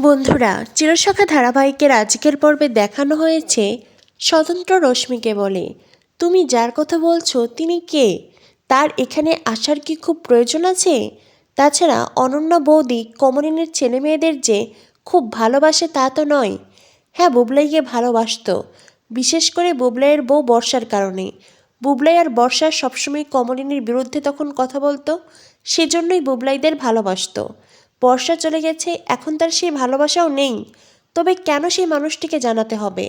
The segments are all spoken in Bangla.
বন্ধুরা, চিরসখা ধারাবাহিকের আজকের পর্বে দেখানো হয়েছে স্বতন্ত্র রশ্মিকে বলে। তুমি যার কথা বলছো, তিনি কে? তার এখানে আসার কি খুব প্রয়োজন আছে? তাছাড়া অনন্যা বৌদি কমলিনীর ছেলে মেয়েদের যে খুব ভালোবাসে তা তো নয়। হ্যাঁ বুবলাইকে ভালোবাসতো। বিশেষ করে বুবলাইয়ের বউ বর্ষার কারণে। বুবলাই আর বর্ষা সবসময় কমলিনীর বিরুদ্ধে তখন কথা বলতো, সেজন্যই বুবলাইদের ভালোবাসতো। বর্ষা চলে গেছে, এখন তার সেই ভালোবাসাও নেই। তবে কেন সেই মানুষটিকে জানাতে হবে?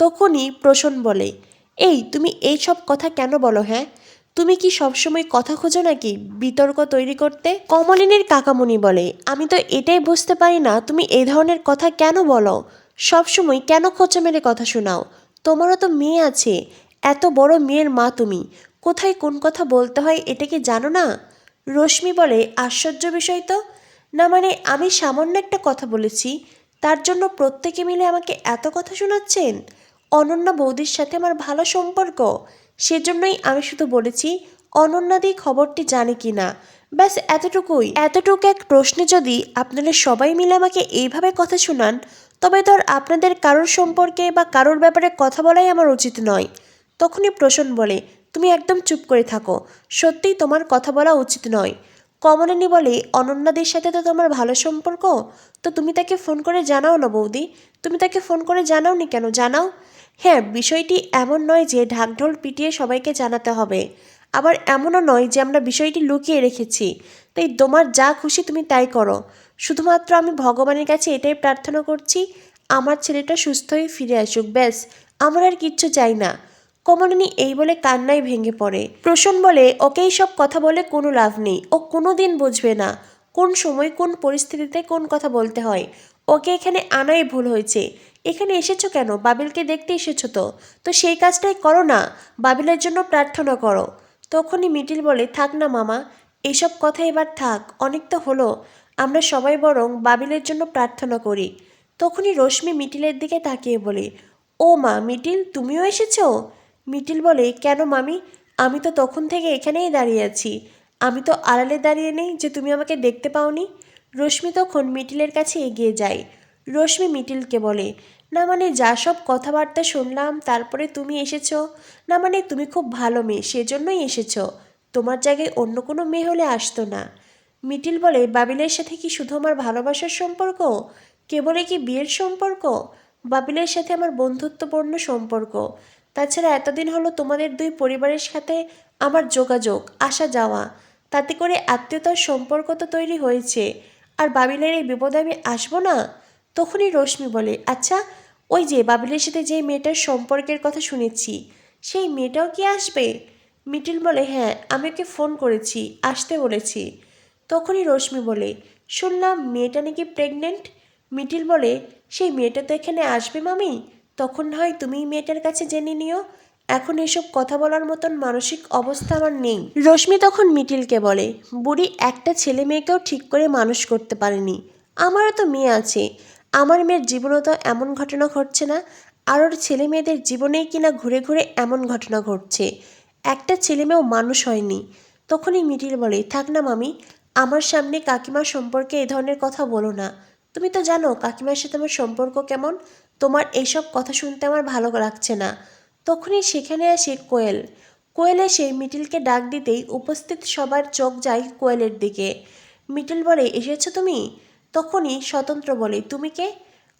তখনই প্রসন বলে, এই, তুমি এই সব কথা কেন বলো হ্যাঁ? তুমি কি সবসময় কথা খোঁজো নাকি বিতর্ক তৈরি করতে? কমলিনীর কাকামণি বলে, আমি তো এটাই বুঝতে পারি না, তুমি এই ধরনের কথা কেন বলো? সবসময় কেন খোঁচা মেরে কথা শোনাও? তোমারও তো মেয়ে আছে, এত বড় মেয়ের মা তুমি, কোথায় কোন কথা বলতে হয় এটা কি জানো না? রশ্মি বলে, আশ্চর্য বিষয় তো। না মানে আমি সামান্য একটা কথা বলেছি। তার জন্য প্রত্যেকে মিলে আমাকে এত কথা শোনাচ্ছেন? অনন্যা বৌদির সাথে আমার ভালো সম্পর্ক। সেজন্যই আমি শুধু বলেছি অনন্যাদি খবরটি জানে কি না ব্যাস, এতটুকুই। এতটুকু এক প্রশ্নে যদি আপনারা সবাই মিলে আমাকে এইভাবে কথা শোনান, তবে আর আপনাদের কারোর সম্পর্কে বা কারোর ব্যাপারে কথা বলাই আমার উচিত নয়। তখনই প্রসন বলে, তুমি একদম চুপ করে থাকো। সত্যিই তোমার কথা বলা উচিত নয়। কমলিনী বলে, অনন্যাদের সাথে তো তোমার ভালো সম্পর্ক? তো তুমি তাকে ফোন করে জানাও না বৌদি। তুমি তাকে ফোন করে জানাও নি কেন? জানাও। হ্যাঁ বিষয়টি এমন নয় যে ঢাকঢোল পিটিয়ে সবাইকে জানাতে হবে। আবার এমনও নয় যে আমরা বিষয়টি লুকিয়ে রেখেছি। তাই তোমার যা খুশি তুমি তাই করো। শুধুমাত্র আমি ভগবানের কাছে এটাই প্রার্থনা করছি, আমার ছেলেটা সুস্থ হয়ে ফিরে আসুক, ব্যাস। আমার আর কিচ্ছু চাই না। কমলিনী এই বলে কান্নায় ভেঙে পড়ে। প্রসন বলে ওকে সব কথা বলে কোনো লাভ নেই। ও কোনো দিন বুঝবে না কোন সময়, কোন পরিস্থিতিতে কোন কথা বলতে হয়। ওকে এখানে আনাই ভুল হয়েছে। এখানে এসেছ কেন? বাবিলকে দেখতে এসেছ তো। তো সেই কাজটাই করো না। বাবিলের জন্য প্রার্থনা করো। তখনই মিটিল বলে, থাক না মামা এইসব কথা এবার থাক। অনেক তো হলো। আমরা সবাই বরং বাবিলের জন্য প্রার্থনা করি। তখনই রশ্মি মিটিলের দিকে তাকিয়ে বলে, ও মা, মিটিল, তুমিও এসেছ? মিটিল বলে, কেন মামি? আমি তো তখন থেকে এখানেই দাঁড়িয়ে আছি। আমি তো আড়ালে দাঁড়িয়ে নেই যে তুমি আমাকে দেখতে পাওনি। রশ্মি তখন মিটিলের কাছে এগিয়ে যায়। রশ্মি মিটিলকে বলে, না মানে যা সব কথাবার্তা শুনলাম, তারপরে তুমি এসেছ? না মানে তুমি খুব ভালো মেয়ে, সেজন্যই এসেছ। তোমার জায়গায় অন্য কোনো মেয়ে হলে আসতো না। মিটিল বলে, বাবিলের সাথে কি শুধু আমার ভালোবাসার সম্পর্ক? কেবলে কি বিয়ের সম্পর্ক? বাবিলের সাথে আমার বন্ধুত্বপূর্ণ সম্পর্ক? তাছাড়া এতদিন হলো তোমাদের দুই পরিবারের সাথে আমার যোগাযোগ, আসা যাওয়া। তাতে করে আত্মীয়তার সম্পর্ক তো তৈরি হয়েছে। আর বাবিলের এই বিপদে আমি আসব না? তখনই রশ্মি বলে আচ্ছা ওই যে বাবিলের সাথে যে মেয়েটার সম্পর্কের কথা শুনেছি, সেই মেয়েটাও কি আসবে? মিটিল বলে হ্যাঁ আমি ওকে ফোন করেছি, আসতে বলেছি। তখনই রশ্মি বলে, শুনলাম মেয়েটা নাকি প্রেগনেন্ট মিটিল বলে, সেই মেয়েটা তো এখানে আসবে মামি? তখন হয় তুমি মেয়েটার কাছে জেনে নিও, এখন এসব কথা বলার মতন মানসিক অবস্থা আমার নেই। রশ্মি তখন মিটিলকে বলে, বুড়ি, একটা ছেলে মেয়েকেও ঠিক করে মানুষ করতে পারেনি। আমারও তো মেয়ে আছে। আমার মেয়ের জীবনেও তো এমন ঘটনা ঘটছে না, আর ওর ছেলে মেয়েদের জীবনেই কিনা ঘুরে ঘুরে এমন ঘটনা ঘটছে। একটা ছেলে মেয়েও মানুষ হয়নি। তখনই মিটিল বলে, থাক না মামি, আমার সামনে কাকিমা সম্পর্কে এ ধরনের কথা বলো না। তুমি তো জানো কাকিমার সাথে আমার সম্পর্ক কেমন। তোমার এইসব কথা শুনতে আমার ভালো লাগছে না। তখনই সেখানে আসে কোয়েল। কোয়েল এসে মিটিলকে ডাক দিতেই উপস্থিত সবার চোখ যায় কোয়েলের দিকে। মিটিল বলে, এসেছ তুমি? তখনই স্বতন্ত্র বলে, তুমি কে?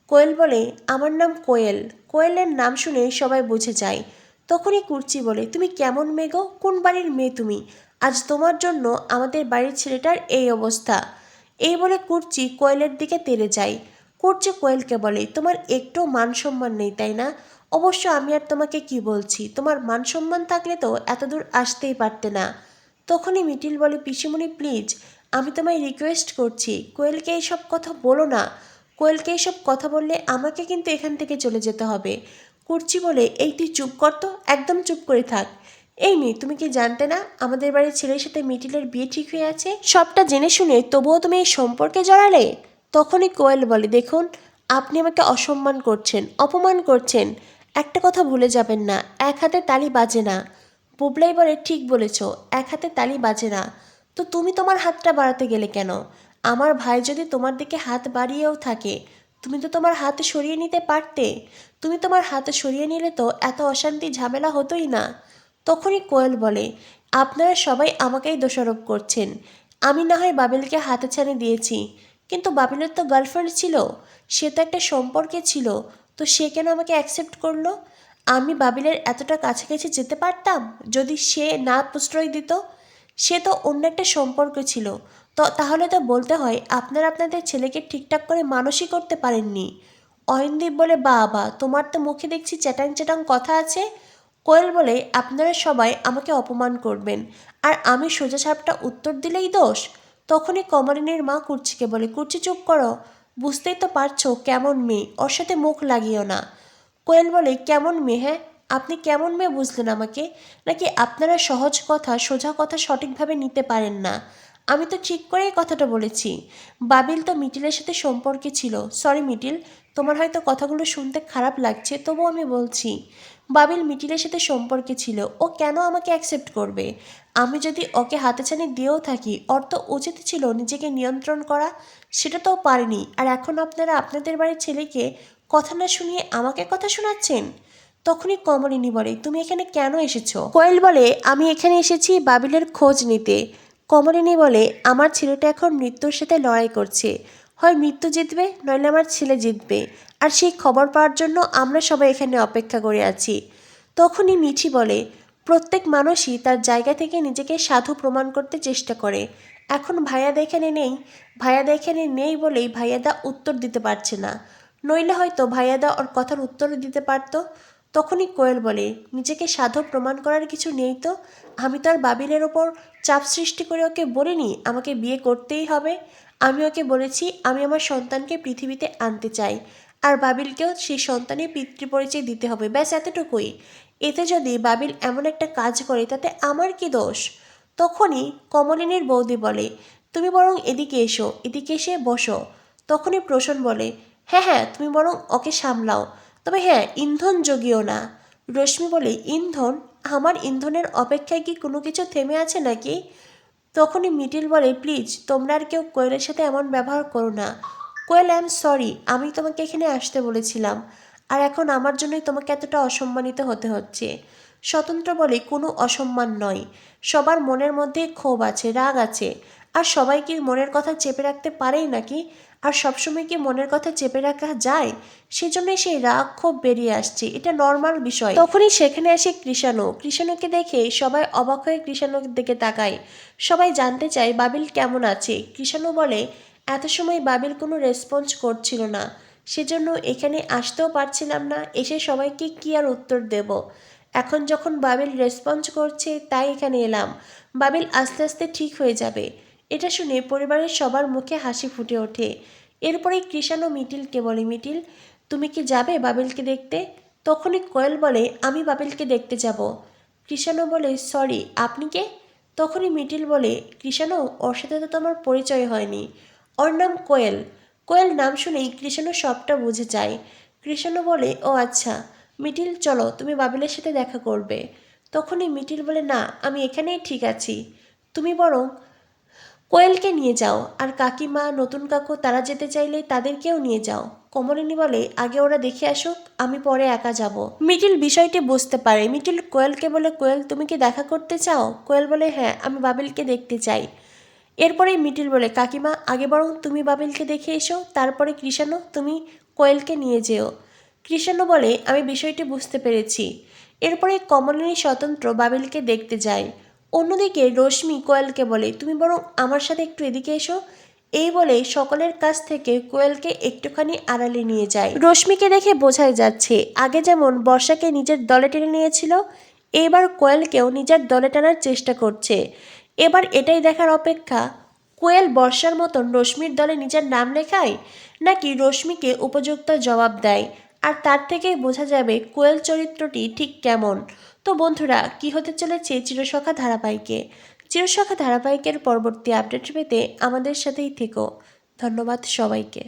কোয়েল বলে, আমার নাম কোয়েল। কোয়েলের নাম শুনে সবাই বুঝে যায়। তখনই কুর্চি বলে, তুমি কেমন মেয়ে গো কোন বাড়ির মেয়ে তুমি? আজ তোমার জন্য আমাদের বাড়ির ছেলেটার এই অবস্থা। এই বলে কুর্চি কোয়েলের দিকে তেড়ে যায় কুর্চি কোয়েলকে বলে, তোমার একটু মান সম্মান নেই, তাই না? অবশ্য আমি আর তোমাকে কি বলছি? তোমার মান সম্মান থাকলে তো এতদূর আসতেই পারতে না। তখনই মিটিল বলে, পিসিমণি প্লিজ আমি তোমায় রিকোয়েস্ট করছি। কোয়েলকে এইসব কথা বলো না। কোয়েলকে এইসব কথা বললে আমাকে কিন্তু এখান থেকে চলে যেতে হবে। কুর্চি বলে, এই তুই চুপ কর তো, একদম চুপ করে থাক। এই মেয়ে, তুমি কি জানতে না আমাদের বাড়ির ছেলের সাথে মিটিলের বিয়ে ঠিক হয়ে আছে? সবটা জেনে শুনে তবুও তুমি এই সম্পর্কে জড়ালে? তখনই কোয়েল বলে, দেখুন, আপনি আমাকে অসম্মান করছেন, অপমান করছেন। একটা কথা ভুলে যাবেন না, এক হাতে তালি বাজে না। বুবলাই বলে, ঠিক বলেছ, এক হাতে তালি বাজে না। তো তুমি তোমার হাতটা বাড়াতে গেলে কেন? আমার ভাই যদি তোমার দিকে হাত বাড়িয়েও থাকে, তুমি তো তোমার হাত সরিয়ে নিতে পারতে। তুমি তোমার হাত সরিয়ে নিলে তো এত অশান্তি, ঝামেলা হতোই না। তখনই কোয়েল বলে, আপনারা সবাই আমাকেই দোষারোপ করছেন। আমি না হয় বাবিলকে হাতে ছানি দিয়েছি। কিন্তু বাবিলের তো গার্লফ্রেন্ড ছিল, সে তো একটা সম্পর্কে ছিল, তো সে কেন আমাকে অ্যাকসেপ্ট করল? আমি বাবিলের এতটা কাছাকাছি যেতে পারতাম যদি সে না প্রশ্রয় দিত? সে তো অন্য একটা সম্পর্ক ছিল। তো তাহলে তো বলতে হয়, আপনারা আপনাদের ছেলেকে ঠিকঠাক করে মানুষই করতে পারেননি। অয়নদীপ বলে, বাবা, তোমার তো মুখে দেখছি চ্যাটাং চ্যাটাং কথা আছে। কোয়েল বলে, আপনারা সবাই আমাকে অপমান করবেন। আর আমি সোজা সাপটা উত্তর দিলেই দোষ? তখনই কমলিনীর মা কুর্চিকে বলে, কুর্চি চুপ করো। বুঝতেই তো পারছ কেমন মেয়ে, ওর সাথে মুখ লাগিও না। কোয়েল বলে, কেমন মেয়ে হ্যাঁ? আপনি কেমন মেয়ে বুঝলেন আমাকে? নাকি আপনারা সহজ কথা, সোজা কথা সঠিকভাবে নিতে পারেন না? আমি তো ঠিক করেই কথাটা বলেছি। বাবিল তো মিটিলের সাথে সম্পর্কে ছিল। সরি মিটিল, তোমার হয়তো কথাগুলো শুনতে খারাপ লাগছে, তবুও আমি বলছি। বাবিল মিটিলের সাথে সম্পর্কে ছিল। ও কেন আমাকে অ্যাকসেপ্ট করবে? আমি যদি ওকে হাতে ছানি দিয়েও থাকি তো উচিত ছিল নিজেকে নিয়ন্ত্রণ করা, সেটা তো পারেনি। আর এখন আপনারা আপনাদের বাড়ির ছেলেকে কথা না শুনিয়ে আমাকে কথা শোনাচ্ছেন? তখনই কমলিনী বলে, তুমি এখানে কেন এসেছ? কোয়েল বলে, আমি এখানে এসেছি বাবিলের খোঁজ নিতে। কমলিনী বলে, আমার ছেলেটা এখন মৃত্যুর সাথে লড়াই করছে। হয় মৃত্যু জিতবে, নইলে আমার ছেলে জিতবে। আর সেই খবর পাওয়ার জন্য আমরা সবাই এখানে অপেক্ষা করে আছি। তখনই মিঠি বলে, প্রত্যেক মানুষই তার জায়গা থেকে নিজেকে সাধু প্রমাণ করতে চেষ্টা করে। এখন ভাইয়াদা এখানে নেই। ভাইয়াদা এখানে নেই বলেই ভাইয়াদা উত্তর দিতে পারছে না। নইলে হয়তো ভাইয়াদা ওর কথার উত্তর দিতে পারতো। তখনই কোয়েল বলে, নিজেকে সাধু প্রমাণ করার কিছু নেই তো? আমি তো আর বাবিলের ওপর চাপ সৃষ্টি করে ওকে বলিনি, আমাকে বিয়ে করতেই হবে। আমি ওকে বলেছি, আমি আমার সন্তানকে পৃথিবীতে আনতে চাই। আর বাবিলকেও সেই সন্তানের পিতৃপরিচয় দিতে হবে, ব্যাস এতটুকুই। এতে যদি বাবিল এমন একটা কাজ করে, তাতে আমার কি দোষ? তখনই কমলিনীর বৌদি বলে, তুমি বরং এদিকে এসো, এদিকে এসে বসো। তখনই প্রসন বলে হ্যাঁ হ্যাঁ তুমি বরং ওকে সামলাও। তবে হ্যাঁ ইন্ধন জগিও না। রশ্মি বলে, ইন্ধন? আমার ইন্ধনের অপেক্ষায় কি কোনো কিছু থেমে আছে নাকি? তখনই মিটিল বলে, প্লিজ, তোমরা আর কেউ কোয়েলের সাথে এমন ব্যবহার করো না। কোয়েল, আই এম সরি, আমি তোমাকে এখানে আসতে বলেছিলাম। আর এখন আমার জন্যই তোমাকে এতটা অসম্মানিত হতে হচ্ছে। স্বতন্ত্র বলে, কোনো অসম্মান নয়। সবার মনের মধ্যে ক্ষোভ আছে, রাগ আছে। আর সবাই কি মনের কথা চেপে রাখতে পারেই নাকি? আর সবসময় কি মনের কথা চেপে রাখা যায়? সেজন্যই সেই রাগ ক্ষোভ বেরিয়ে আসছে। এটা নর্মাল বিষয়। তখনই সেখানে আসে কৃষাণু। কৃষাণুকে দেখে সবাই অবাক হয়ে কৃষাণুর দিকে তাকায়। সবাই জানতে চায়, বাবিল কেমন আছে? কৃষাণু বলে, এত সময় বাবিল কোনো রেসপন্স করছিল না। সেজন্য এখানে আসতেও পারছিলাম না। এসে সবাইকে কি আর উত্তর দেব? এখন যখন বাবিল রেসপন্স করছে, তাই এখানে এলাম। বাবিল আস্তে আস্তে ঠিক হয়ে যাবে। এটা শুনে পরিবারের সবার মুখে হাসি ফুটে ওঠে। এরপরে কৃষাণু মিটিলকে বলে, মিটিল, তুমি কি যাবে বাবিলকে দেখতে? তখনই কোয়েল বলে, আমি বাবিলকে দেখতে যাব। কৃষাণু বলে, সরি, আপনি কে? তখনই মিটিল বলে কৃষাণু ওর সাথে তো তোমার পরিচয় হয়নি। ওর নাম কোয়েল। কোয়েল নাম শুনেই কৃষাণু সবটা বুঝে যায়। কৃষাণু বলে, ও আচ্ছা মিটিল, চলো, তুমি বাবিলের সাথে দেখা করবে। তখনই মিটিল বলে, না, আমি এখানেই ঠিক আছি। তুমি বরং কোয়েলকে নিয়ে যাও, আর কাকিমা, নতুন কাকু, তারা যেতে চাইলে তাদেরকেও নিয়ে যাও। কমলিনী বলে, আগে ওরা দেখে আসুক, আমি পরে একা যাব। মিটিল বিষয়টি বুঝতে পারে। মিটিল, কোয়েলকে বলে, কোয়েল, তুমি কি দেখা করতে চাও? কোয়েল বলে হ্যাঁ আমি বাবিলকে দেখতে চাই। এরপরেই মিটিল বলে, কাকিমা, আগে বরং তুমি বাবিলকে দেখে এসো, তারপরে কৃষাণু, তুমি কোয়েলকে নিয়ে যেও। কৃষাণু বলে, আমি বিষয়টি বুঝতে পেরেছি। এরপরে কমলিনী স্বতন্ত্র বাবিলকে দেখতে যায়। অন্যদিকে রশ্মি কোয়েলকে বলে, তুমি বরং আমার সাথে একটু এদিকে এসো। এই বলে সকলের কাছ থেকে কোয়েলকে একটুখানি আড়ালে নিয়ে যায়। রশ্মিকে দেখে বোঝাই যাচ্ছে, আগে যেমন বর্ষাকে নিজের দলে টেনে নিয়েছিল, এবার কোয়েলকেও নিজের দলে টানার চেষ্টা করছে। এবার এটাই দেখার অপেক্ষা, কোয়েল বর্ষার মতন রশ্মির দলে নিজের নাম লেখায়, নাকি রশ্মিকে উপযুক্ত জবাব দেয়? আর তার থেকেই বোঝা যাবে কোয়েল চরিত্রটি ঠিক কেমন। তো বন্ধুরা, কি হতে চলেছে চিরসখা ধারাবাহিকে? চিরসখা ধারাবাহিকের পরবর্তী আপডেট পেতে আমাদের সাথেই থেকো। ধন্যবাদ সবাইকে।